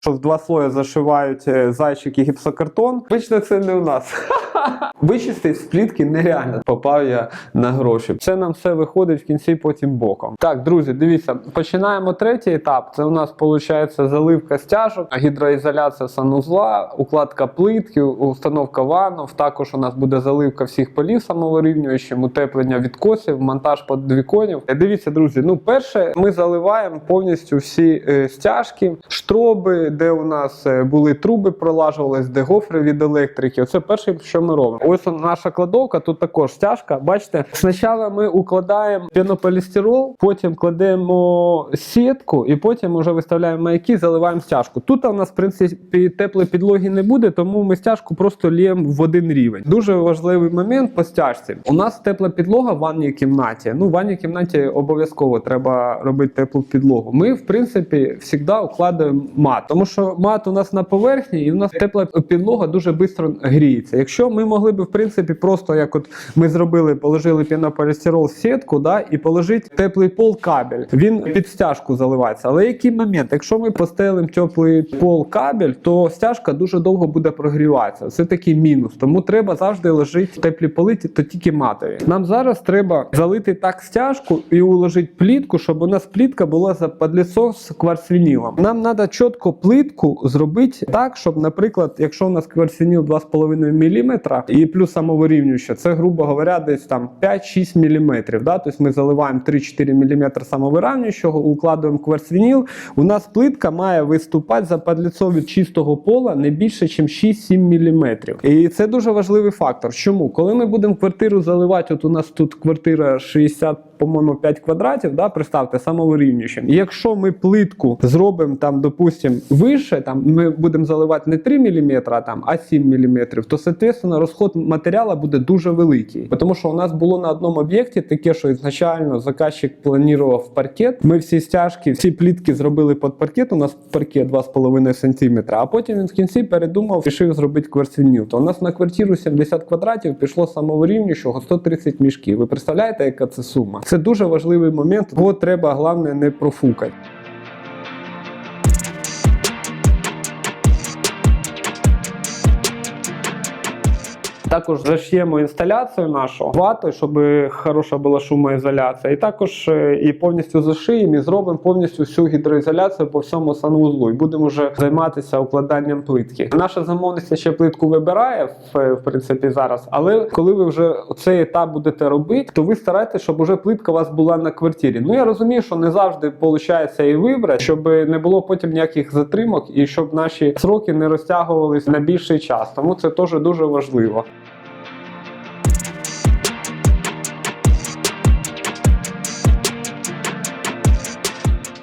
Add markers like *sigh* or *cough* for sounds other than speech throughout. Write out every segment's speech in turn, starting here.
що в два слої зашивають е, зайчик і гіпсокартон. Вично це не у нас. *laughs* Вичистити з плітки нереально. Попав я на гроші. Це нам все виходить в кінці потім боком. Так, друзі, дивіться, починаємо третій етап. Це у нас виходить заливка стяжок, гідроізоляція санузла, укладка плитки, установка ваннов. Також у нас буде заливка всіх полів самовирівнюючим, утеплення відкосів, монтаж подвіконів. Е, Дивіться, друзі. Ну, перше, ми заливаємо повністю всі е, стяжки, штроби, де у нас е, були труби, пролажувались, де гофри від електрики. Оце перше, що ми робимо. Ось наша кладовка, тут також стяжка. Бачите, спочатку ми укладаємо пенополістирол, потім кладемо сітку, і потім вже виставляємо маяки, заливаємо стяжку. Тут у нас, в принципі, теплої підлоги не буде, тому ми стяжку просто ліємо в один рівень. Дуже важливий момент по стяжці. У нас тепла підлога в ванній кімнаті. Ну, в ванній кімнаті обов'язково треба робити теплу підлогу. Ми, в принципі, завжди укладаємо мат, тому що мат у нас на поверхні, і у нас тепла підлога дуже швидко гріється. Якщо ми могли б, в принципі, просто як от ми зробили, положили пінополістирол в сітку, да, і положити теплий пол кабель. Він під стяжку заливається. Але який момент? Якщо ми постелимо теплий пол кабель, то стяжка дуже довго буде прогріватися. Це такий мінус. Тому треба завжди ложити теплі поли, то тільки матові. Нам зараз треба залити так стяжку і уложити плітку, щоб у нас плітка була за подліцо з кварцвінілом. Нам треба чітко плитку зробити так, щоб, наприклад, якщо у нас кварцвініл 2,5 мм і плюс самовирівнююче, це, грубо говоря, десь там 5-6 мм. Да? Тобто ми заливаємо 3-4 мм самовирівнюючого, укладуємо кварцвініл. У нас плитка має виступати за подліцо від чистого пола не більше, ніж 6-7 мм. І це дуже важливий фактор. Чому? Коли ми будемо квартиру заливати, от у нас тут квартира 60 по-моєму, 5 квадратів, да, представте, самовирівнюючим. Якщо ми плитку зробимо там, допустим, вище, там ми будемо заливати не 3 мм, там, а 7 мм, то, соответственно, розход матеріалу буде дуже великий. Тому що у нас було на одному об'єкті таке, що ізначально заказчик планував паркет. Ми всі стяжки, всі плітки зробили під паркет. У нас паркет 2,5 см, а потім він в кінці передумав, вирішив зробити кварцвініл. То у нас на квартиру 70 квадратів пішло самовирівнюючого 130 мішків. Ви представляєте, яка це сума? Це дуже важливий момент, бо треба головне не профукати. Також заш'ємо інсталяцію нашу ватою, щоб хороша була шумоізоляція. І також е, і повністю зашиємо і зробимо повністю всю гідроізоляцію по всьому санвузлу. І будемо вже займатися укладанням плитки. Наша замовниця ще плитку вибирає в, в принципі зараз. Але коли ви вже цей етап будете робити, то ви старайтеся, щоб уже плитка у вас була на квартирі. Ну я розумію, що не завжди виходить і вибрати, щоб не було потім ніяких затримок і щоб наші сроки не розтягувалися на більший час. Тому це теж дуже важливо.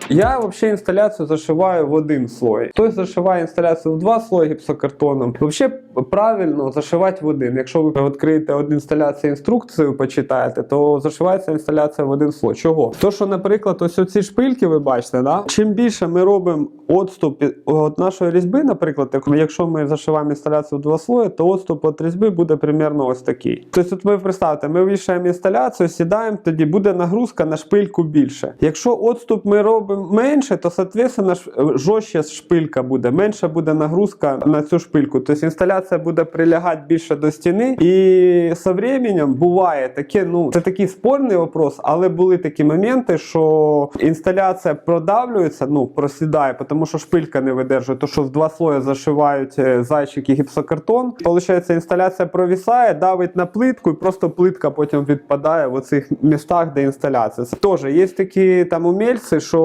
Я взагалі інсталяцію зашиваю в один слой. Хтось зашиває інсталяцію в два слої гіпсокартоном. Взагалі правильно зашивати в один. Якщо ви відкриєте один інсталяцію інструкцію, почитаєте, то зашивається інсталяція в один слой. Чого? То, що, наприклад, ось оці шпильки, ви бачите, да? чим більше ми робимо відступ від нашої різьби, наприклад, якщо ми зашиваємо інсталяцію в два слої, то відступ від різьби буде примерно ось такий. Тобто, от ви представте, ми вішаємо інсталяцію, сідаємо, тоді буде нагрузка на шпильку більше. Якщо відступ ми робимо менше, то соответственно ш- жорстче шпилька буде, менша буде нагрузка на цю шпильку. Тобто інсталяція буде прилягати більше до стіни. І з временем буває таке, ну це такий спорний вопрос, але були такі моменти, що інсталяція продавлюється, ну просідає, тому що шпилька не видержує. То що в два слої зашивають е, зайчик і гіпсокартон. Получається, інсталяція провісає, давить на плитку, і просто плитка потім відпадає в оцих містах, де інсталяція. Теж є такі там умільці, що,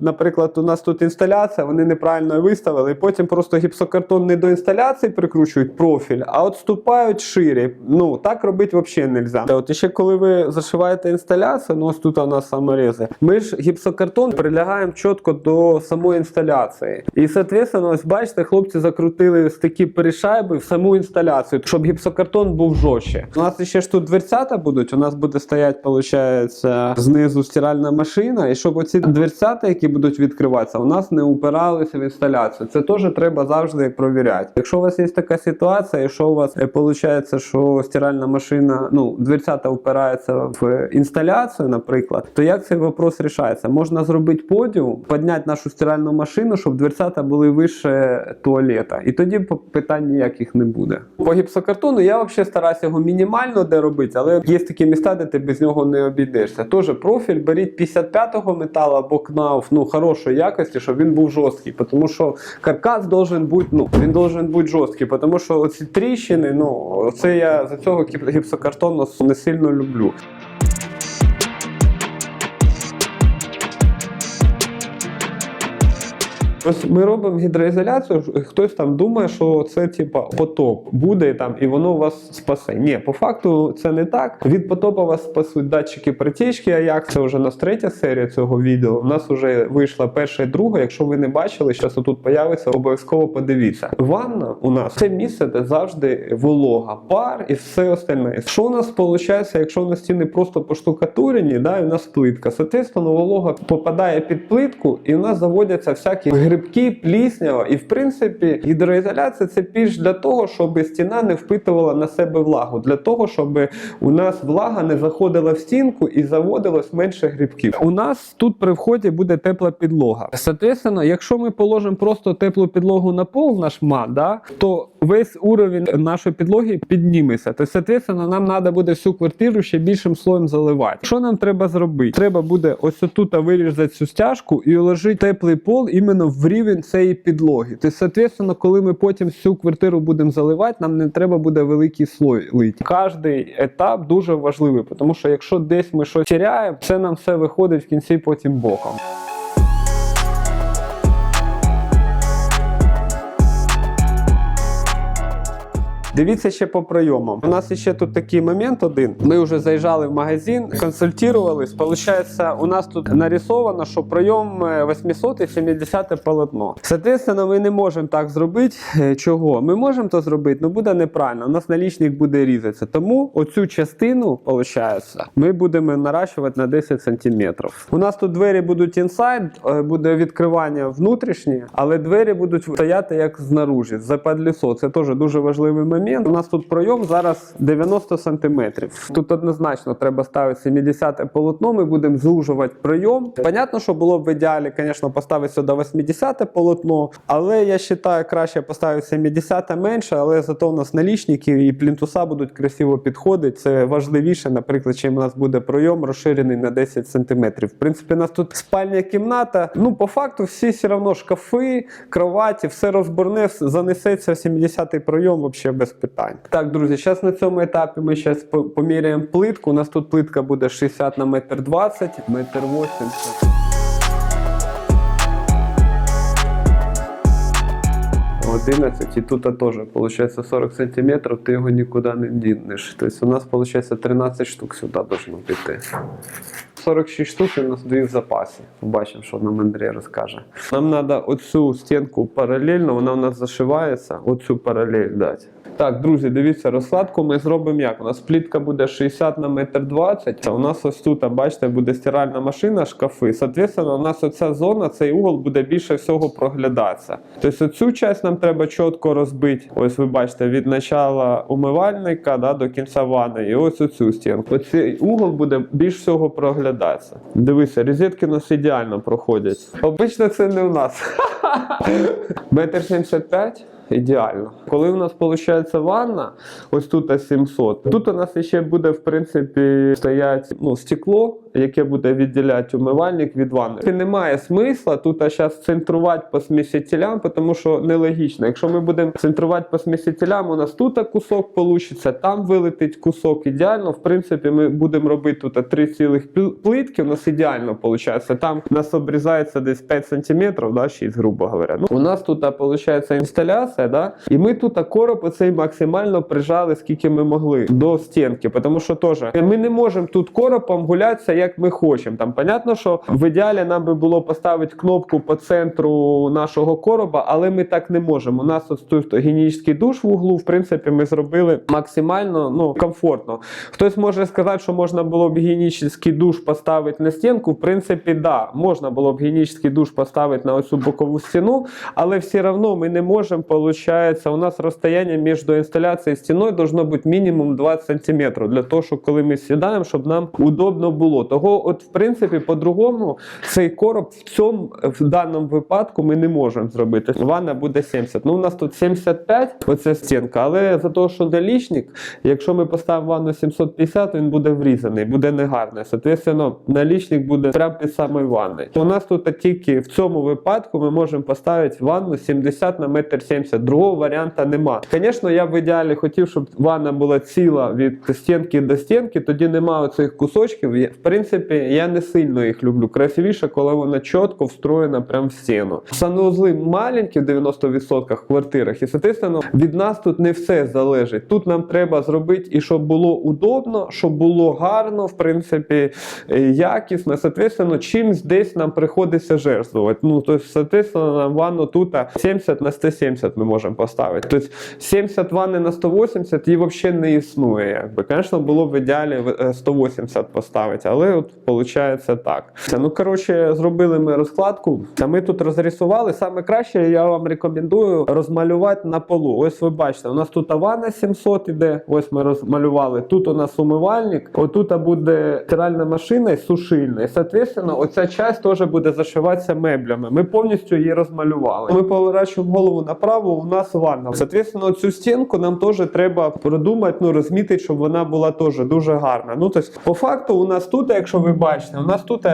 наприклад, у нас тут інсталяція, вони неправильно виставили, і потім просто гіпсокартон не до інсталяції прикручують профіль, а відступають шире. Ну так робити взагалі не можна. От ще коли ви зашиваєте інсталяцію, ну ось тут у нас саморези, ми ж гіпсокартон прилягаємо чітко до самої інсталяції. І, соответственно, ось бачите, хлопці закрутили ось такі перешайби в саму інсталяцію, щоб гіпсокартон був жорстче. У нас ще ж тут дверцята будуть. У нас буде стояти, виходить, знизу стиральна машина, і щоб оці дверцята, які будуть відкриватися, у нас не упиралися в інсталяцію. Це теж треба завжди провіряти. Якщо у вас є така ситуація, якщо у вас виходить, що стиральна машина, ну, дверцята впирається в інсталяцію, наприклад, то як цей вопрос рішається? Можна зробити подіум, підняти нашу стиральну машину, щоб дверцята були вище туалета. І тоді питань ніяких не буде. По гіпсокартону я взагалі стараюся його мінімально де робити, але є такі міста, де ти без нього не обійдешся. Теж профіль беріть 55-го металу або кнауф, ну хорошої якості, щоб він був жорсткий. Тому що каркас должен бути, ну він должен бути жорсткий, тому що оці тріщини, ну це я за цього гіп- гіпсокартону не сильно люблю. Ось ми робимо гідроізоляцію. Хтось там думає, що це типа потоп буде там, і воно вас спасе. Ні, по факту це не так. Від потопа вас спасуть датчики протічки. А як це вже у нас третя серія цього відео? У нас вже вийшла перша і друга. Якщо ви не бачили, зараз тут появиться, обов'язково подивіться. Ванна у нас це місце, де завжди волога, пар і все остальне. Що у нас виходить, якщо у нас стіни просто поштукатурені, да, і у нас плитка. Соответственно, волога попадає під плитку, і у нас заводяться всякі грибки, пліснява. І в принципі, гідроізоляція це більш для того, щоб стіна не впитувала на себе влагу, для того, щоб у нас влага не заходила в стінку і заводилось менше грибків. У нас тут при вході буде тепла підлога. Соответственно, якщо ми положимо просто теплу підлогу на пол, наш мат, да, то весь уровень нашої підлоги підніметься. То, соответственно, нам треба буде всю квартиру ще більшим слоєм заливати. Що нам треба зробити? Треба буде ось тут вирізати цю стяжку і уложити теплий пол іменно в рівень цієї підлоги. Тобто, відповідно, коли ми потім всю квартиру будемо заливати, нам не треба буде великий слой лити. Кожний етап дуже важливий, тому що якщо десь ми щось теряємо, це нам все виходить в кінці потім боком. Дивіться ще по прийомам. У нас ще тут такий момент один. Ми вже заїжджали в магазин, консультувались. Получається, у нас тут нарисовано, що прийом е, 800 і 70 полотно. Соответственно, ми не можемо так зробити. Е, Чого? Ми можемо то зробити, але буде неправильно. У нас налічник буде різатися. Тому оцю частину, виходить, ми будемо наращувати на 10 сантиметрів. У нас тут двері будуть інсайд, е, буде відкривання внутрішнє, але двері будуть стояти як знаружі, за подлісо. Це теж дуже важливий момент. У нас тут пройом зараз 90 сантиметрів. Тут однозначно треба ставити 70 полотно. Ми будемо звужувати прийом. Понятно, що було б в ідеалі, звісно, поставити сюди 80 полотно, але я вважаю, краще поставити 70 менше, але зато у нас налічники і плінтуса будуть красиво підходити. Це важливіше, наприклад, чим у нас буде пройом розширений на 10 сантиметрів. В принципі, у нас тут спальня кімната. Ну, по факту, всі все одно шкафи, кроваті, все розборне, занесеться в 70-й пройом взагалі без питань. Так, друзі, зараз на цьому етапі ми зараз поміряємо плитку. У нас тут плитка буде 60 на метр 20, метр 80. Одинадцять, і тут теж виходить 40 сантиметрів, ти його нікуди не дінеш. Тобто у нас виходить 13 штук сюди должно піти. 46 штук у нас дві в запасі. Побачимо, що нам Андрій розкаже. Нам треба оцю стінку паралельно, вона у нас зашивається, оцю паралель дати. Так, друзі, дивіться, розкладку ми зробимо як. У нас плітка буде 60 на метр 20, а у нас ось тут, бачите, буде стиральна машина, шкафи. Соответственно, у нас оця зона, цей угол буде більше всього проглядатися. Тобто оцю часть нам треба чітко розбити. Ось ви бачите, від начала умивальника да, до кінця ванни. І ось оцю стінку. Оцей угол буде більш всього проглядатися. Дивися, розетки у нас ідеально проходять. Обично це не у нас. *laughs* Метр 75. Ідеально. Коли у нас виходить ванна, ось тут 700, тут у нас ще буде, в принципі, стоять ну, стекло, яке буде відділяти умивальник від ванни. І Немає смисла тут зараз центрувати по смісителям, тому що нелогічно. Якщо ми будемо центрувати по смісителям, у нас тут кусок вийде, там вилетить кусок ідеально. В принципі, ми будемо робити тут три цілих пл- плитки, у нас ідеально виходить. Там у нас обрізається десь 5 см, да, 6, грубо говоря. Ну, у нас тут виходить інсталяція, да, і ми тут короб оцей максимально прижали, скільки ми могли до стінки. Тому що теж ми не можемо тут коробом гулятися, як ми хочемо. Там понятно, що в ідеалі нам би було поставити кнопку по центру нашого короба, але ми так не можемо. У нас ось тут гігієнічний душ в углу, в принципі, ми зробили максимально ну, комфортно. Хтось може сказати, що можна було б гігієнічний душ поставити на стінку. В принципі, да, можна було б гігієнічний душ поставити на оцю бокову стіну, але все одно ми не можемо получается, у нас расстояние между инсталляцией и стеной должно бути мінімум 20 сантиметрів для того, щоб коли ми сідаємо, щоб нам удобно було. Того, от, в принципі, по-другому цей короб в цьому в даному випадку ми не можемо зробити. Ванна буде 70. Ну, у нас тут 75, оце стінка, але за те, що налічник, якщо ми поставимо ванну 750, він буде врізаний, буде негарний. Соответственно, налічник буде прямо під самою ванною. У нас тут тільки в цьому випадку ми можемо поставити ванну 70 на метр 70. Другого варіанта нема. Звісно, я в ідеалі хотів, щоб ванна була ціла від стінки до стінки, тоді немає оцих кусочків. В принципі, я не сильно їх люблю. Красивіше, коли вона чітко встроєна прямо в стіну. Санузли маленькі в 90% в квартирах, і соответственно, від нас тут не все залежить. Тут нам треба зробити і щоб було удобно, щоб було гарно, в принципі, е, якісно. Соответственно, чимсь десь нам приходиться жертвувати. Ну, тобто, соответственно, нам ванну тут 70 на 170 ми можемо поставити. Тобто 70 ванни на 180 її взагалі не існує. Якби. Звісно, було б в ідеалі е, 180 поставити, але от виходить так. Ну, коротше, зробили ми розкладку. Ми тут розрисували. Саме краще я вам рекомендую розмалювати на полу. Ось ви бачите, у нас тут ванна 700 іде. Ось ми розмалювали. Тут у нас умивальник, отут буде стиральна машина і сушильна. І, соответственно, оця часть теж буде зашиватися меблями. Ми повністю її розмалювали. Ми поворачуємо голову направо, у нас ванна. Соответственно, цю стінку нам теж треба продумати, ну розмітити, щоб вона була теж дуже гарна. Ну, тобто, по факту, у нас тут, якщо ви бачите, у нас тут.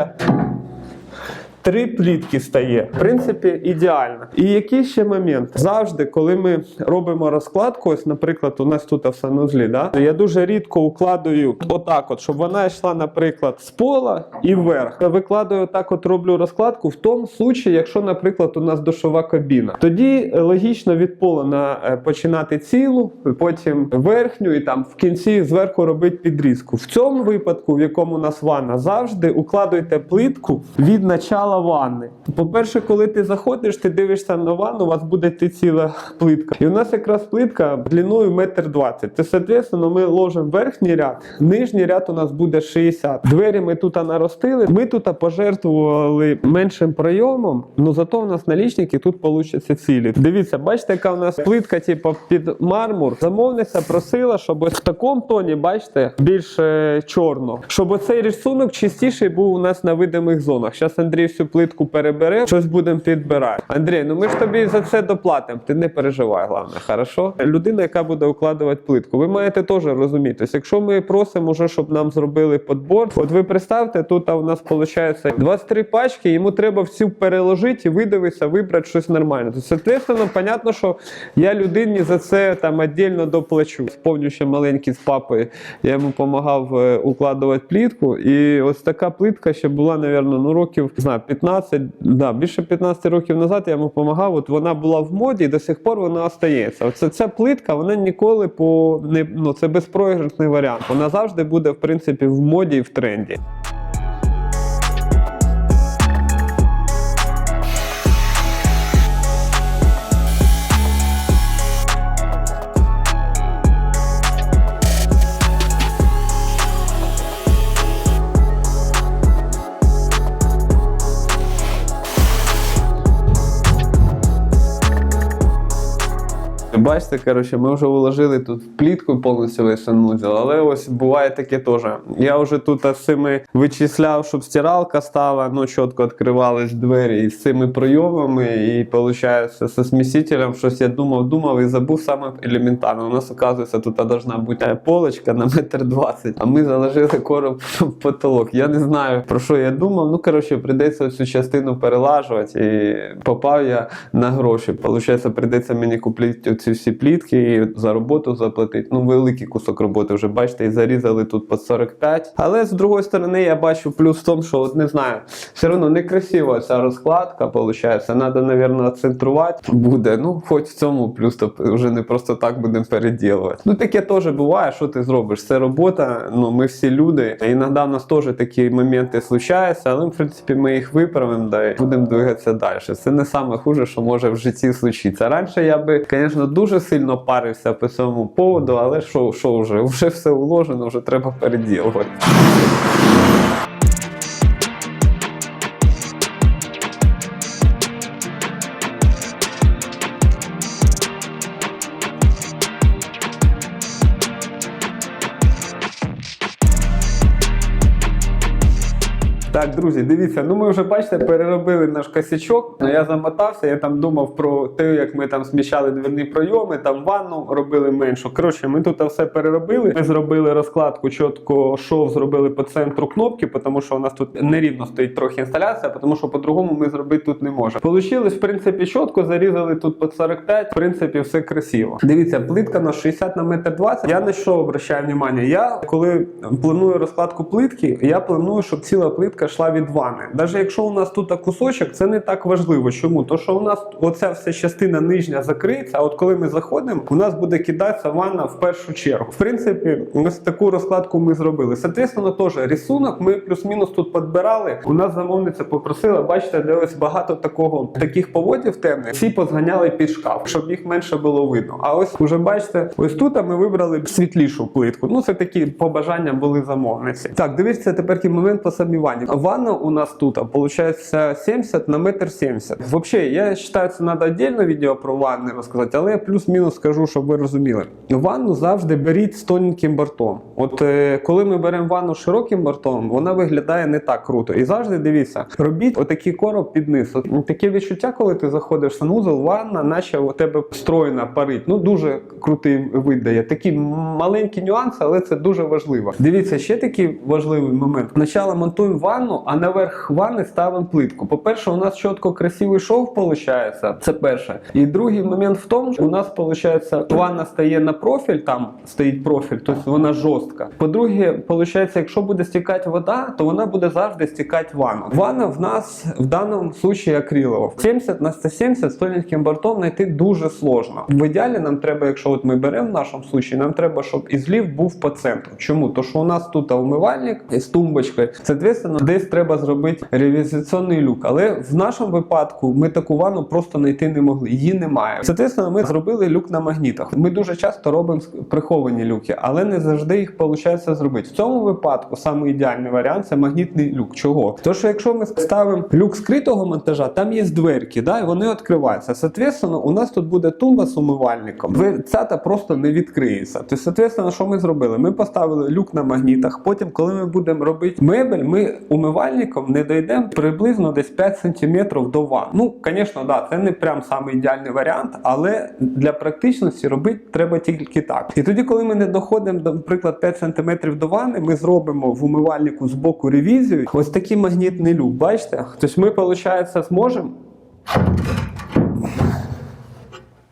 Три плітки стає. В принципі, ідеально. І який ще момент? Завжди, коли ми робимо розкладку, ось, наприклад, у нас тут в санузлі, да? я дуже рідко укладую отак, от, щоб вона йшла, наприклад, з пола і вверх. Я викладаю отак, от роблю розкладку в тому случаї, якщо, наприклад, у нас душова кабіна. Тоді е, логічно від пола на, е, починати цілу, потім верхню і там в кінці зверху робити підрізку. В цьому випадку, в якому у нас ванна, завжди укладуйте плитку від начала ванни. По-перше, коли ти заходиш, ти дивишся на ванну, у вас буде йти ціла плитка. І у нас якраз плитка длиною метр двадцять. Це, соответственно, ми ложимо верхній ряд, нижній ряд у нас буде 60. Двері ми тут наростили. Ми тут пожертвували меншим прийомом, але зато у нас налічники тут получаться цілі. Дивіться, бачите, яка у нас плитка, типу, під мармур. Замовниця просила, щоб ось в такому тоні, бачите, більше чорно. Щоб оцей рисунок чистіший був у нас на видимих зонах. Зараз Андрій всю плитку перебере, щось будемо підбирати. Андрій, ну ми ж тобі за це доплатимо. Ти не переживай, головне, хорошо? Людина, яка буде укладувати плитку, ви маєте теж розуміти. Тобто, якщо ми просимо, уже, щоб нам зробили подбор, от ви представте, тут у нас виходить 23 пачки, йому треба всю переложити і видивитися, вибрати щось нормальне. Тобто, соответственно, понятно, що я людині за це там віддільно доплачу. Помню, ще маленький з папою, я йому допомагав е, укладувати плітку, і ось така плитка ще була, напевно, ну років не знаю, 15, да, більше 15 років назад я йому допомагав. От вона була в моді і до сих пор вона остається. Оце ця плитка, вона ніколи по не ну це безпроіграшний варіант. Вона завжди буде в принципі в моді і в тренді. Бачите, коротше, ми вже вложили тут плітку повністю весь санузел, але ось буває таке теж. Я вже тут з цими вичисляв, щоб стиралка стала, ну чітко відкривались двері і з цими прийомами, і виходить, зі смісителем щось я думав, думав і забув саме елементарно. У нас, оказується, тут должна бути полочка на метр двадцять, а ми заложили короб *laughs* в потолок. Я не знаю, про що я думав. Ну, коротше, прийдеться всю частину перелажувати. І попав я на гроші. Получається, прийдеться мені купити ці всі плітки і за роботу заплатити. Ну, великий кусок роботи вже бачите, і зарізали тут по 45. Але з другої сторони, я бачу плюс в тому, що от не знаю, все одно некрасиво ця розкладка, виходить. Треба, мабуть, центрувати буде. Ну, хоч в цьому плюс, то вже не просто так будемо переділувати. Ну, таке теж буває, що ти зробиш. Це робота, ну ми всі люди. Іноді в нас теж такі моменти случаються, але в принципі ми їх виправимо да, і будемо двигатися далі. Це не саме що може в житті случитися. Раніше я би, звісно, дуже сильно парився по цьому поводу, але що, що вже? Вже все уложено, вже треба переділувати. Друзі, дивіться, ну ми вже бачите, переробили наш косячок. Ну, Я замотався, я там думав про те, як ми там зміщали дверні пройоми, там ванну робили меншу. Коротше, ми тут все переробили. Ми зробили розкладку чітко шов, зробили по центру кнопки, тому що у нас тут нерівно стоїть трохи інсталяція, тому що по-другому ми зробити тут не можемо. Получилось, в принципі, чітко, зарізали тут по 45, в принципі, все красиво. Дивіться, плитка на 60 на метр 20. Я на що обращаю увагу? Я коли планую розкладку плитки, я планую, щоб ціла плитка йшла від ванни. Навіть якщо у нас тут кусочок, це не так важливо. Чому? То що у нас оця вся частина нижня закриється, а от коли ми заходимо, у нас буде кидатися ванна в першу чергу. В принципі, ось таку розкладку ми зробили. Соответственно, теж рисунок ми плюс-мінус тут підбирали. У нас замовниця попросила, бачите, де ось багато такого таких поводів темних. Всі позганяли під шкаф, щоб їх менше було видно. А ось уже бачите, ось тут ми вибрали світлішу плитку. Ну це такі побажання були замовниці. Так, дивіться тепер момент по самій ванні. Ванна у нас тут виходить 70 на метр 70. Взагалі, я вважаю, це треба віддільно відео про ванни розказати, але я плюс-мінус скажу, щоб ви розуміли. Ванну завжди беріть з тоненьким бортом. От е, коли ми беремо ванну з широким бортом, вона виглядає не так круто. І завжди дивіться, робіть отакий короб під низ. От, таке відчуття, коли ти заходиш в санузел, ванна, наче у тебе встроєна парить. Ну дуже крутий вид дає. Такі маленькі нюанси, але це дуже важливо. Дивіться, ще такий важливий момент. Спочатку монтуємо ванну, а наверх ванни ставимо плитку. По-перше, у нас чітко красивий шов виходить. Це перше. І другий момент в тому, що у нас виходить, ванна стає на профіль, там стоїть профіль, тобто вона жорстка. По-друге, виходить, якщо буде стікати вода, то вона буде завжди стікати в ванну. Ванна в нас в даному случаї акрилова. 70 на 170 з тоненьким бортом знайти дуже сложно. В ідеалі нам треба, якщо от ми беремо в нашому случаї, нам треба, щоб ізлів був по центру. Чому? То що у нас тут умивальник з тумбочкою, соответственно, десь треба зробити ревізаційний люк. Але в нашому випадку ми таку ванну просто знайти не могли. Її немає. Соответственно, ми зробили люк на магнітах. Ми дуже часто робимо приховані люки, але не завжди їх виходить зробити. В цьому випадку саме ідеальний варіант це магнітний люк. Чого? Тому що якщо ми ставимо люк скритого монтажа, там є дверки, да, і вони відкриваються. Соответственно, у нас тут буде тумба з умивальником. Цята просто не відкриється. Тобто, соответственно, що ми зробили? Ми поставили люк на магнітах. Потім, коли ми будемо робити мебель, ми умивальником не дійдемо приблизно десь 5 см до ванн. Ну, звісно, да, це не прям самий ідеальний варіант, але для практичності робити треба тільки так. І тоді, коли ми не доходимо, до, наприклад, 5 см до ванни, ми зробимо в умивальнику з боку ревізію. Ось такий магнітний люк. Бачите? Тобто ми, виходить, зможемо.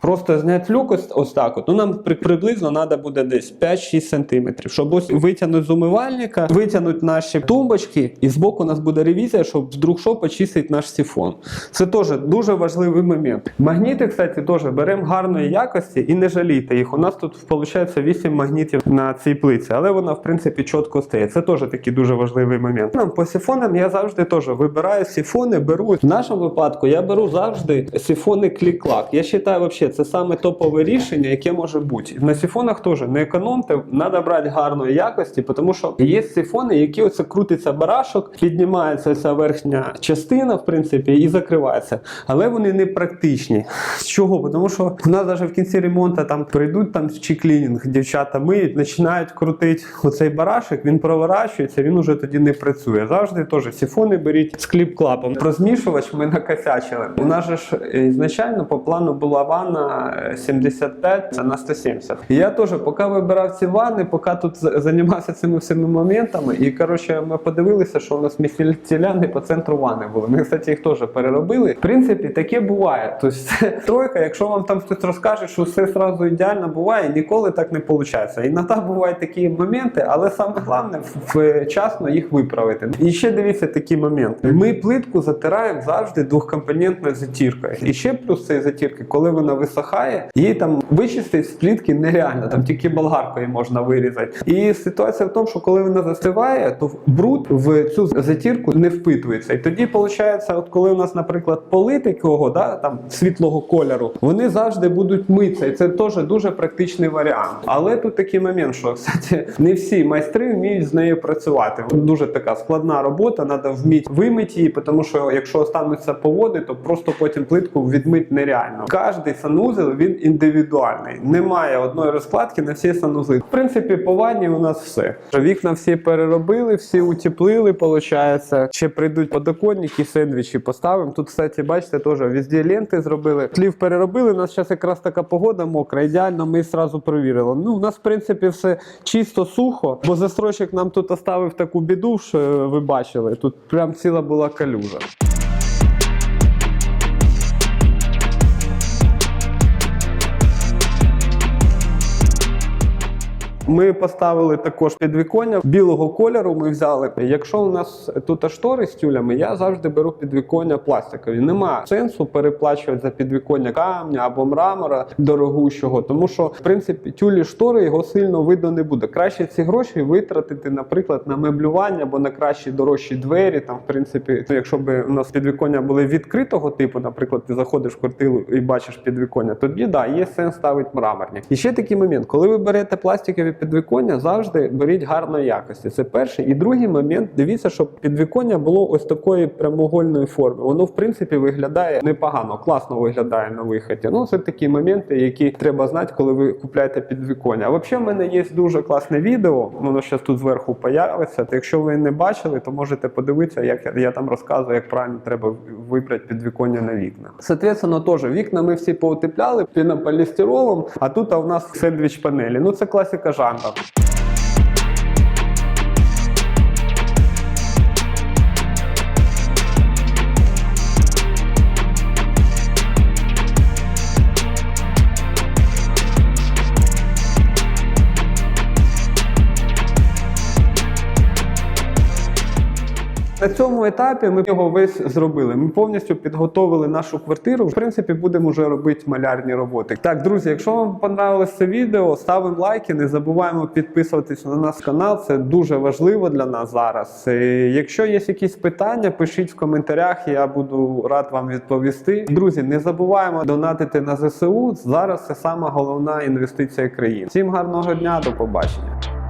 Просто зняти люк ось, ось так. От. Ну, нам при, приблизно треба буде десь 5-6 см. Щоб ось витягнути з умивальника, витягнути наші тумбочки, і збоку у нас буде ревізія, щоб вдруг що почистити наш сифон. Це теж дуже важливий момент. Магніти, кстати, теж беремо гарної якості і не жалійте їх. У нас тут виходить 8 магнітів на цій плиці, але вона, в принципі, чітко стає. Це теж такий дуже важливий момент. Нам по сифонам я завжди теж вибираю сифони, беру. В нашому випадку я беру завжди сифони клік-клак. Я вважаю, взагалі, це саме топове рішення, яке може бути. На сифонах теж не економте, треба брати гарної якості, тому що є сифони, які оце крутиться барашок, піднімається ця верхня частина, в принципі, і закривається. Але вони не практичні. З чого? Тому що у нас навіть в кінці ремонту там прийдуть там чи клінінг, дівчата миють, починають крутити оцей барашок, він проворачується, він уже тоді не працює. Завжди теж сифони беріть з кліп-клапом. Про змішувач ми накосячили. У нас ж е, ізначально по плану була ванна 75 на 170. Я теж, поки вибирав ці ванни, поки тут займався цими всіми моментами, і коротше, ми подивилися, що у нас місцеляни по центру ванни були. Ми, кстати, їх теж переробили. В принципі, таке буває. Тобто, *laughs* тройка, якщо вам там хтось розкаже, що все одразу ідеально буває, ніколи так не виходить. Іноді бувають такі моменти, але саме головне вчасно їх виправити. І ще дивіться такий момент. Ми плитку затираємо завжди двохкомпонентною затіркою. І ще плюс цієї затірки, коли вона висохає, її там вичистити з плітки нереально, там тільки болгаркою можна вирізати. І ситуація в тому, що коли вона застиває, то бруд в цю затірку не впитується. І тоді виходить, от коли у нас, наприклад, поли такого, да, там світлого кольору, вони завжди будуть митися. І це теж дуже практичний варіант. Але тут такий момент, що кстати, не всі майстри вміють з нею працювати. Дуже така складна робота, треба вміти вимити її, тому що якщо остануться поводи, то просто потім плитку відмити нереально. Кожний санузел санузел він індивідуальний. Немає одної розкладки на всі санузли. В принципі, по ванні у нас все. Вікна всі переробили, всі утеплили, виходить. Ще прийдуть подоконники, сендвічі поставимо. Тут, кстати, бачите, теж везде ленти зробили. Тлів переробили. У нас зараз якраз така погода мокра, ідеально. Ми зразу перевірили. Ну, у нас, в принципі, все чисто сухо, бо застройщик нам тут оставив таку біду, що ви бачили. Тут прям ціла була калюжа. Ми поставили також підвіконня білого кольору. Ми взяли. Якщо у нас тут штори з тюлями, я завжди беру підвіконня пластикові. Нема сенсу переплачувати за підвіконня камня або мрамора дорогущого, тому що в принципі тюлі штори його сильно видно не буде. Краще ці гроші витратити, наприклад, на меблювання або на кращі дорожчі двері. Там, в принципі, ну, якщо б у нас підвіконня були відкритого типу, наприклад, ти заходиш в квартиру і бачиш підвіконня, тоді да, є сенс ставити мраморні. І ще такий момент, коли ви берете пластикові підвіконня, завжди беріть гарної якості. Це перший. І другий момент, дивіться, щоб підвіконня було ось такої прямоугольної форми. Воно, в принципі, виглядає непогано, класно виглядає на виході. Ну, це такі моменти, які треба знати, коли ви купляєте підвіконня. А взагалі, в мене є дуже класне відео, воно зараз тут зверху появиться. То якщо ви не бачили, то можете подивитися, як я, я там розказую, як правильно треба вибрати підвіконня на вікна. Соответственно, теж вікна ми всі поутепляли пінополістиролом, а тут у нас сендвіч панелі. Ну це класика жанру. পান পাবেন На цьому етапі ми його весь зробили. Ми повністю підготовили нашу квартиру. В принципі, будемо вже робити малярні роботи. Так, друзі, якщо вам понравилось це відео, ставимо лайки. Не забуваємо підписуватись на наш канал. Це дуже важливо для нас зараз. Е, Якщо є якісь питання, пишіть в коментарях. Я буду рад вам відповісти. Друзі, не забуваємо донатити на ЗСУ. Зараз це сама головна інвестиція країни. Всім гарного дня, до побачення.